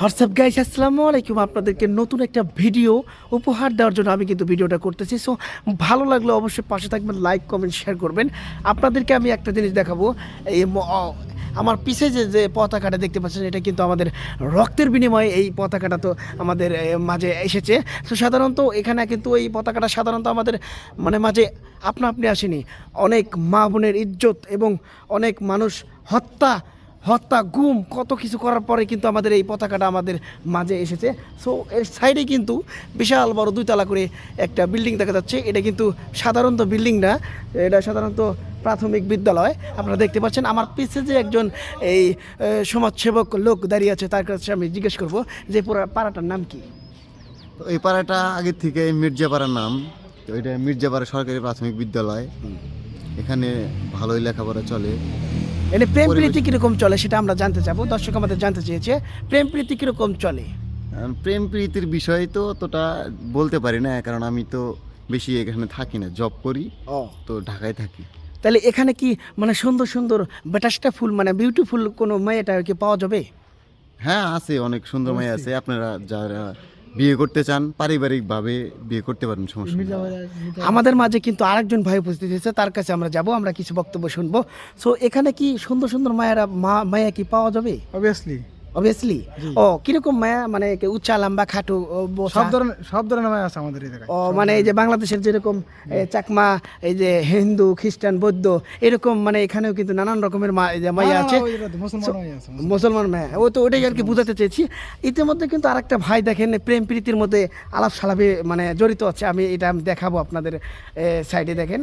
WhatsApp guys আসসালামু আলাইকুম আপনাদেরকে নতুন একটা ভিডিও উপহার দেওয়ার জন্য আমি কিন্তু ভিডিওটা করতেছি। সো ভালো লাগলে অবশ্যই পাশে থাকবেন লাইক কমেন্ট শেয়ার করবেন। আপনাদেরকে আমি একটা জিনিস দেখাবো। এই আমার পিছে যে যে পতাকাটা দেখতে পাচ্ছেন, এটা কিন্তু আমাদের রক্তের বিনিময়ে এই পতাকাটা তো আমাদের মাঝে এসেছে। তো সাধারণত এখানে কিন্তু এই পতাকাটা সাধারণত আমাদের মানে মাঝে আপনা আপনি আসেনি। অনেক মা বোনের ইজ্জত এবং অনেক মানুষ হত্যা হত্যা গুম কত কিছু করার পরে কিন্তু আমাদের এই পতাকাটা আমাদের মাঝে এসেছে। সো এর সাইডে কিন্তু বিশাল বড় দুইতলা করে একটা বিল্ডিং দেখা যাচ্ছে। এটা কিন্তু সাধারণত বিল্ডিং না এটা সাধারণত প্রাথমিক বিদ্যালয়। আপনারা দেখতে পাচ্ছেন আমার পিছে যে একজন এই সমাজসেবক লোক দাঁড়িয়ে আছে তার কাছে আমি জিজ্ঞেস করব যে পুরো পাড়াটার নাম কি? এই পাড়াটা আগের থেকে মির্জাপাড়ার নাম। তো এটা মির্জাপাড়া সরকারি প্রাথমিক বিদ্যালয়। এখানে ভালোই লেখাপড়া চলে। এটা প্রেম প্রীতি কীরকম চলে সেটা আমরা জানতে চাবো। দর্শক আমাদের জানতে চেয়েছে প্রেম প্রীতি কীরকম চলে? প্রেম প্রীতির বিষয় তো অতটা বলতে পারি না কারণ আমি তো বেশি এখানে থাকি না জব করি ও। তো ঢাকায় থাকি। তাহলে এখানে কি মানে সুন্দর সুন্দর বেটাসটা ফুল মানে বিউটিফুল কোনো মেয়েটা কি পাওয়া যাবে? হ্যাঁ আছে অনেক সুন্দর মেয়ে আছে। আপনারা যারা বিয়ে করতে চান পারিবারিকভাবে বিয়ে করতে পারেন সমস্যা নেই। আমাদের মাঝে কিন্তু আরেকজন ভাই উপস্থিত হয়েছে তার কাছে আমরা যাব আমরা কিছু বক্তব্য শুনব। সো এখানে কি সুন্দর সুন্দর মায়েরা মা মায়া কি পাওয়া যাবে? অবভিয়াসলি অবভিয়াসলি ও কীরকম মায়া? মানে উচ্চা লম্বা খাটো? সব ধরনের সব ধরনের মায় আছে আমাদের এই ও মানে এই যে বাংলাদেশের যেরকম চাকমা এই যে হিন্দু খ্রিস্টান বৌদ্ধ এরকম মানে এখানেও কিন্তু নানান রকমের মায় আছে। মুসলমান মেয়ে ও তো ওটাই আর কি বোঝাতে চেয়েছি। ইতিমধ্যে কিন্তু আরেকটা ভাই দেখেন প্রেম প্রীতির মধ্যে আলাপ সালাপে মানে জড়িত আছে। আমি এটা আমি দেখাবো আপনাদের সাইডে দেখেন।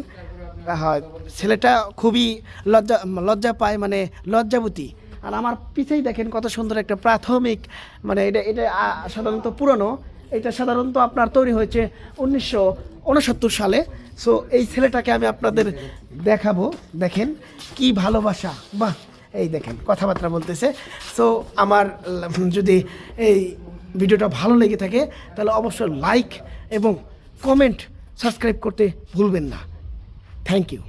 হয় ছেলেটা খুবই লজ্জা লজ্জা পায় মানে লজ্জাবতী। আর আমার পিছেই দেখেন কত সুন্দর একটা প্রাথমিক মানে এটা এটা সাধারণত পুরনো। এটা সাধারণত আপনার তৈরি হয়েছে উনিশশো উনসত্তর সালে। সো এই ছেলেটাকে আমি আপনাদের দেখাবো। দেখেন কি ভালোবাসা। বাহ, এই দেখেন, কথাবার্তা বলতেছে। সো আমার, যদি এই ভিডিওটা ভালো লেগে থাকে, তাহলে অবশ্যই লাইক এবং কমেন্ট সাবস্ক্রাইব করতে ভুলবেন না। Thank you